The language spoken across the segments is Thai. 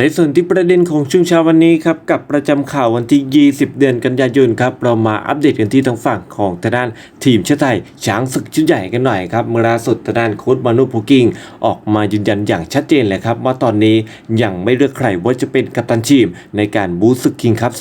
ในส่วนที่ประเด็นของช่วงเช้าวันนี้ครับกับประจำข่าววันที่ 20 เดือนกันยายนครับเรามาอัปเดตกันที่ทางฝั่งของทางด้านทีมชาติไทยช้างศึกชุดใหญ่กันหน่อยครับเมื่อล่าสุดทางด้านโค้ชมานุพูกิงออกมายืนยันอย่างชัดเจนเลยครับว่าตอนนี้ยังไม่เลือกใครว่าจะเป็นกัปตันทีมในการบูสศึกคิงครับ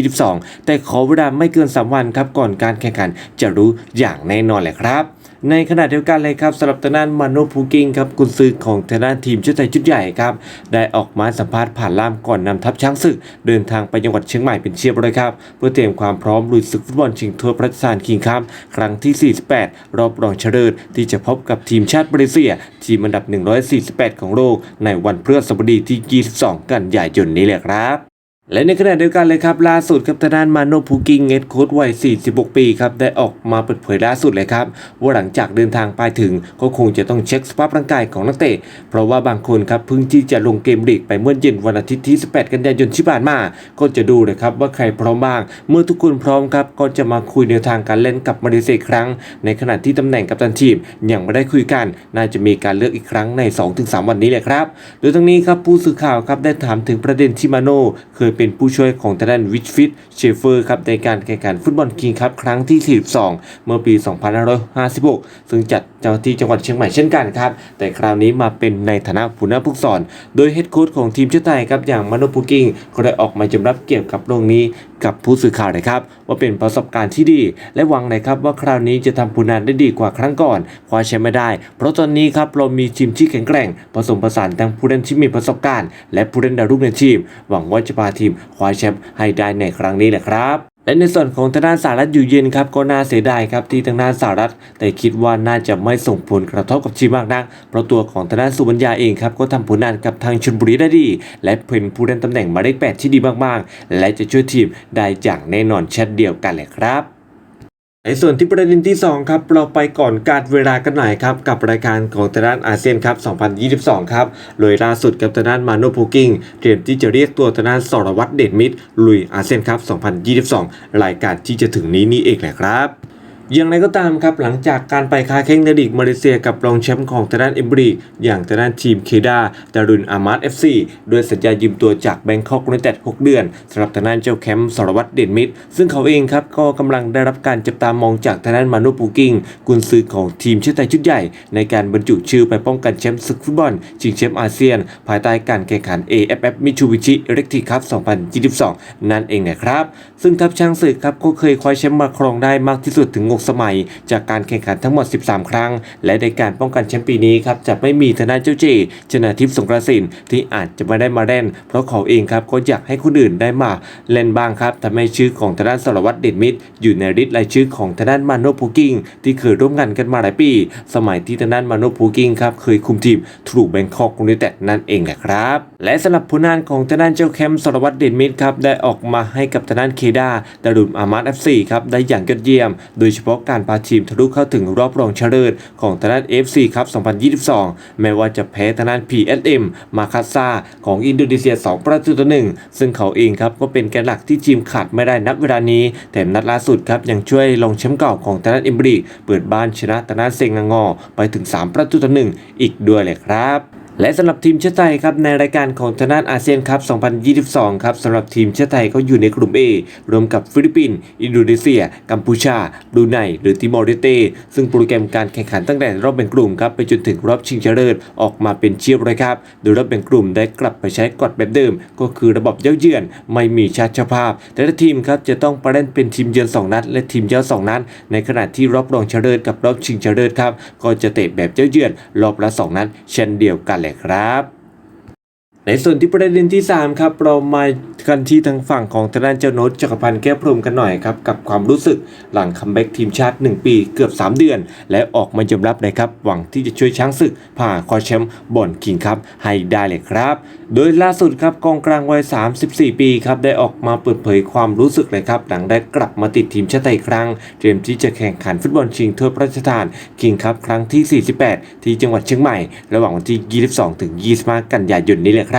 2022 แต่ขอเวลาไม่เกิน 3 วันครับก่อนการแข่งขันจะรู้อย่างแน่นอนแหละครับ ในขณะเดียวกันเลยครับสำหรับทางด้านมาโนพูกิงครับกุนซือของทางด้านทีมชาติไทยชุดใหญ่ครับได้ออกมาสัมภาษณ์ผ่านล่ามก่อนนำทัพช้างศึก เดินทางไปจังหวัดเชียงใหม่เป็นเชียบเลยครับ เพื่อเตรียมความพร้อมลุยศึกฟุตบอลชิงถ้วยพระราชทานคิงครับครั้งที่ 48 รอบรองชนะเลิศที่จะพบกับทีมชาติมาเลเซีย ทีมอันดับ 148 ของโลก ในวันพฤหัสบดีที่ 22 กันยายนนี้แหละครับ และในขณะเดียวกันเลยครับล่าสุดครับทางด้านมาโนพูกิงเง็ดโค้ดวัย 46 ปีครับได้ออกมาเปิดเผยล่าสุดเลยครับว่าหลังจากเดินทางไปถึงก็คงจะต้องเช็คสภาพร่างกายของนักเตะ เพราะว่าบางคนครับเพิ่งที่จะลงเกมลีกไปเมื่อเย็นวันอาทิตย์ที่ 18 กันยายนที่ผ่านมา ก็จะดูเลยครับว่าใครพร้อมบ้าง เมื่อทุกคนพร้อมครับก็จะมาคุยแนวทางการเล่นกับมาเลเซียครั้ง ในขณะที่ตำแหน่งกัปตันทีมยังไม่ได้คุยกัน น่าจะมีการเลือกอีกครั้งใน 2-3 วันนี้แหละครับโดยทั้งนี้ครับผู้สื่อข่าวครับได้ถามถึงประเด็นที่มาโนเคยเป็นผู้ช่วยของทางด้านวิชฟิตเชฟเฟอร์ครับในการแข่งขันฟุตบอลคิงครับครั้งที่ 42 เมื่อปี 2556 ซึ่งจัดเจ้าที่จังหวัดเชียงใหม่เช่นกันครับ แต่คราวนี้มาเป็นในฐานะผู้นำผู้สอน โดยเฮดโค้ชของทีมชาติไทยครับอย่างมาโนพูกิงก็ได้ออกมายอมรับเกี่ยวกับเรื่องนี้กับผู้สื่อข่าวนะครับ ว่าเป็นประสบการณ์ที่ดี และหวังนะครับว่าคราวนี้จะทำผลงานได้ดีกว่าครั้งก่อนคว้าแชมป์ไม่ได้ เพราะตอนนี้ครับเรามีทีมที่แข็งแกร่ง ผสมผสานทั้งผู้เล่นที่มีประสบการณ์ และผู้เล่นดาวรุ่งในทีม หวังว่าจะพาทีมคว้าแชมป์ให้ได้ในครั้งนี้แหละครับ และในส่วนของทางด้านสหรัฐอยู่เย็นครับก็น่าเสียดายครับที่ทางด้านสหรัฐ แต่คิดว่าน่าจะไม่ส่งผลกระทบกับทีมมากนัก เพราะตัวของทางด้านสุบัญญาเองครับก็ทำผลงานกับทางชลบุรีได้ดี และเป็นผู้เล่นตำแหน่งมายเลขแปดที่ดีมากๆ และจะช่วยทีมได้อย่างแน่นอนเช่นเดียวกันเลยครับ ในส่วนที่ประเด็นที่ 2 ครับ เราไปก่อนการเวลากันหน่อยครับ กับรายการของทางด้านอาเซียนครับ 2022 ครับโดยล่าสุดกับทางด้านมาโนพูกิงเตรียมที่จะเรียกตัวทางด้านสรวัตรเดชมิตรลุยอาเซียนครับ 2022 รายการที่จะถึงนี้นี่เองแหละครับ อย่างไรก็ตามครับหลังจากการไปค้าแข่งในลีกมาเลเซียกับรองแชมป์ของทางด้านเอมบรีอย่างทางด้านทีมเคดาดารุนอามาร์เอฟซีด้วยสัญญายืมตัวจากแบงคอกยูไนเต็ด6เดือนสำหรับทางด้านเจ้าแคมป์สรวัตรเด่นมิตร ซึ่งเขาเองครับก็กำลังได้รับการจับตามองจากทางด้านมานุปูกิงกุนซือของทีมชตไทยชุดใหญ่ ในการบรรจุชื่อไปป้องกันแชมป์ศึกฟุตบอลชิงแชมป์อาเซียน ภายใต้การแข่งขัน AFF Mitsubishi Electric Cup 2022 นั่นเองนะครับ ซึ่งทัพช้างศึกครับก็เคยคว้าแชมป์มาครองได้มากที่สุดถึง6 สมัย จากการแข่งขันทั้งหมด 13 ครั้ง และในการป้องกันแชมป์ปีนี้ครับจะไม่มีทนาเจ้าเจชนะทิพย์สงกระสินที่อาจจะไม่ได้มาเล่น เพราะเขาเองครับก็อยากให้คนอื่นได้มาเล่นบ้างครับทำให้ชื่อของทางด้านสรวัตรเด่นมิตร อยู่ในริดรายชื่อของทางด้านมาโนพูกิงที่เคยร่วมงานกันมาหลายปี สมัยที่ทางด้านมาโนพูกิงครับเคยคุมทีมทรูแบงคอกยูไนเต็ดนั่นเองแหละครับและสำหรับผลงานของทางด้านเจ้าแคมป์สรวัตรเด่นมิตรครับได้ออกมาให้กับทางด้านเคดาดารุนอามาร์เอฟซีครับได้อย่างยอดเยี่ยม โดยเฉพาะาะการพาทีมทะลุเข้าถึงรอบรองชนะเลิศของทางด้าน FC ครับ 2022 แม้ว่าจะแพ้ทางด้าน PSM มาคาซาของอินโดนีเซีย 2 ประตูต่อหนึ่งซึ่งเขาเองครับก็เป็นแกนหลักที่ทีมขาดไม่ได้นับเวลานี้ แถมนัดล่าสุดครับยังช่วยลงแชมป์เก่าของทางด้านเอมบรีเปิดบ้านชนะทางด้านเซงงอ ไปถึง 3 ประตูต่อหนึ่งอีกด้วยเลยครับ และสำหรับทีมชาติไทยครับในรายการของทางด้านอาเซียนครับ2022 ครับสำหรับทีมชาติไทยก็อยู่ในกลุ่ม A รวมกับฟิลิปปินส์อินโดนีเซีย กัมพูชาบรูไนหรือติมอร์เลเตซึ่งโปรแกรมการแข่งขันตั้งแต่รอบแบ่งกลุ่มครับไปจนถึงรอบชิงชนะเลิศออกมาเป็นเชียบเลยครับโดยรอบแบ่งกลุ่มได้กลับไปใช้กฎแบบเดิม ก็คือระบบเย้าเยือนไม่มีชาติเจ้าภาพ แต่ละทีมครับจะต้องไปเล่นเป็นทีมเยือน 2 นัด และทีมเย้า2นัดในขณะที่รอบรองชนะเลิศกับรอบชิงชนะเลิศครับก็จะเตะแบบเย้าเยือนรอบละ 2 นัดเช่นเดียวกันเลยครับ ในส่วนที่ประเด็นที่ 3 ครับ เรามากันที่ทางฝั่งของทางด้านเจ้าโนตจักรพันธ์แก้วพรมกันหน่อยครับ กับความรู้สึกหลังคัมแบ็กทีมชาติ 1 ปีเกือบ 3 เดือน และออกมายอมรับนะครับ หวังที่จะช่วยช้างศึกผ่าคว้าแชมป์บอลคิงครับ ให้ได้เลยครับ โดยล่าสุดครับกองกลางวัย 34 ปีครับได้ออกมาเปิดเผยความรู้สึกเลยครับหลังได้กลับมาติดทีมชาติอีกครั้ง เตรียมที่จะแข่งขันฟุตบอลชิงถ้วยพระราชทานคิงครับครั้งที่ 48 ที่จังหวัดเชียงใหม่ ระหว่างวันที่ 22ถึง25 กันยายนนี้เลยครับ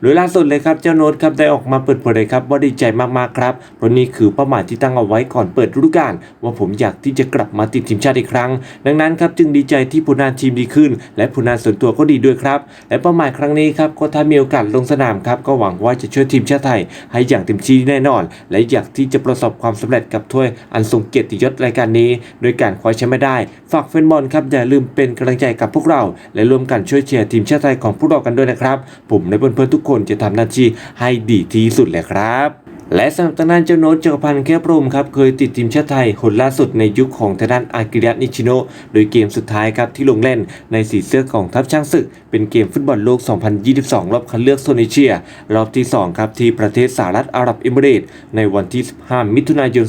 โดยล่าสุดเลยครับเจ้าโน้ตครับได้ออกมาเปิดเผยเลยครับว่าดีใจมากๆครับเพราะนี่คือเป้าหมายที่ตั้งเอาไว้ก่อนเปิดฤดูกาลว่าผมอยากที่จะกลับมาติดทีมชาติอีกครั้ง ดังนั้นครับจึงดีใจที่ผลงานทีมดีขึ้น และผลงานส่วนตัวก็ดีด้วยครับ และเป้าหมายครั้งนี้ครับก็ถ้ามีโอกาสลงสนามครับก็หวังว่าจะช่วยทีมชาติไทย ให้อย่างเต็มที่แน่นอน และอยากที่จะประสบความสำเร็จกับถ้วยอันทรงเกียรติยศรายการนี้โดยการคว้าแชมป์ไม่ได้ ฝากแฟนบอลครับอย่าลืมเป็นกำลังใจกับพวกเรา และร่วมกันช่วยเชียร์ทีมชาติไทยของพวกเรากันด้วยนะครับ ผมและเพื่อนๆทุกคนจะทำหน้าที่ให้ดีที่สุดเลยครับ และสำหรับทางด้านเจ้าโน้ตจักรพันธ์แก้วพรมครับเคยติดทีมชาติไทยคนล่าสุดในยุคของทางด้านอากิระนิชิโนโดยเกมสุดท้ายครับที่ลงเล่นในสีเสื้อของทัพช้างศึก เป็นเกมฟุตบอลโลก 2022 รอบคัดเลือกโซนเอเชีย รอบที่ 2 ครับที่ประเทศสหรัฐอาหรับเอมิเรตในวันที่ 15 มิถุนายน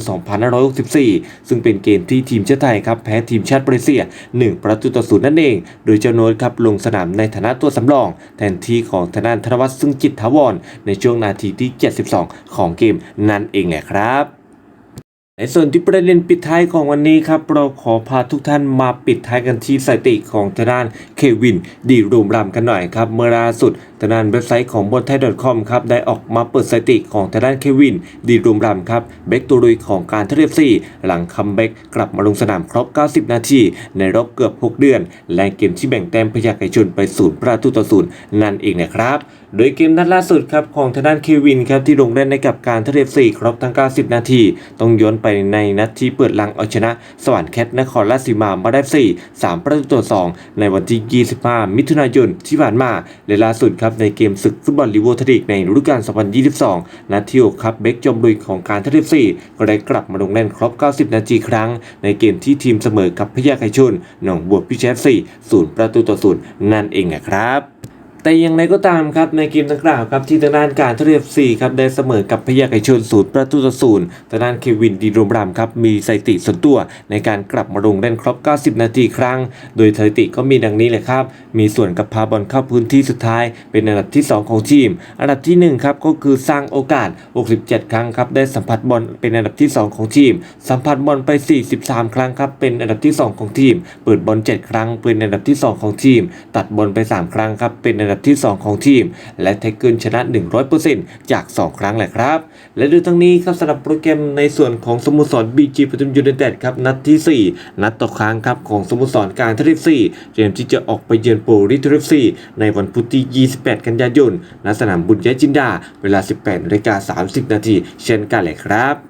2564 ซึ่งเป็นเกมที่ทีมชาติไทยครับแพ้ทีมชาติมาเลเซีย 1 ประตูต่อศูนย์นั่นเอง โดยเจ้าโน้ตครับลงสนามในฐานะตัวสำรอง แทนที่ของทางด้านธนวัฒน์ซึ่งจิตถาวรในช่วงนาทีที่ 72 ของเกมนั่นเองแหละครับในส่วนที่ประเด็นปิดท้ายของวันนี้ครับ เราขอพาทุกท่านมาปิดท้ายกันที่สถิติของทางด้านเควินดีรูมรำกันหน่อยครับ เมื่อล่าสุด ทางด้านเว็บไซต์ของบนไทย .com ครับได้ออกมาเปิดสถิติของทางด้านเควิน ดีรูมรำครับเบกตัวลุยของการทเรียบสี่หลังคัมแบ็กกลับมาลงสนามครบ 90 นาที ในรอบเกือบ 6 เดือน และเกมที่แบ่งแต้มพยาไก่ชนไปศูนย์ประตูต่อศูนย์นั่นเองนะครับ โดยเกมนัดล่าสุดครับของทางด้านเควินครับที่ลงเล่นในกับการทเรียบสี่ครบทั้ง 90 นาที ต้องย้อนไปในนัดที่เปิดลังเอาชนะ สวรรค์แคทนครราชสีมามาได้4 3 ประตูต่อ 2 ในวันที่ 25 มิถุนายนที่ผ่านมาและล่าสุดครับในเกมศึกฟุตบอลลีเวอริกในฤดูกาล 2022 นัดที่6ครับเบคจอมลุยของการทเรียบสี่ก็ได้กลับมาลงเล่นครบ 90 นาทีครั้ง ในเกมที่ทีมเสมอกับพยาไคชนหนองบัวพิเชษสี่ศูนย์ประตูต่อศูนย์นั่นเองนะครับ แต่อย่างไรก็ตามครับในเกมดังกล่าวครับที่ทางด้านการทเรียบซีครับได้เสมอกับพยาไก่ชนศูนย์ประตูต่อศูนย์ทางด้านเควินดีโรมรามครับมีสถิติส่วนตัวในการกลับมาลงเล่นครบ 90 นาทีครั้ง โดยสถิติก็มีดังนี้เลยครับ มีส่วนกับพาบอลเข้าพื้นที่สุดท้าย เป็นอันดับที่ 2 ของทีม อันดับที่ 1 ครับก็คือสร้างโอกาส 67 ครั้งครับได้สัมผัสบอลเป็นอันดับที่ 2 ของทีม สัมผัสบอลไป 43 ครั้งครับเป็นอันดับที่ 2 ของทีม เปิดบอล 7 ครั้งเป็นอันดับที่ 2 ของทีม ตัดบอลไป 3 ครั้งครับเป็นอันดับที่ 2 ของทีม และแท็กเกิลชนะ 100%จาก 2 ครั้งแหละครับ และดูทั้งนี้ครับสำหรับโปรแกรมในส่วนของสโมสร BG ปทุมยูไนเต็ดครับนัดที่ 4 นัดต่อครั้งครับของสโมสรการทริฟซีเตรียมที่จะออกไปเยือนโปรลิทริฟซีในวันพุธที่ 28 กันยายนณสนามบุญยจินดา เวลา 18นาฬิกา30 นาทีเช่นกันเลยครับ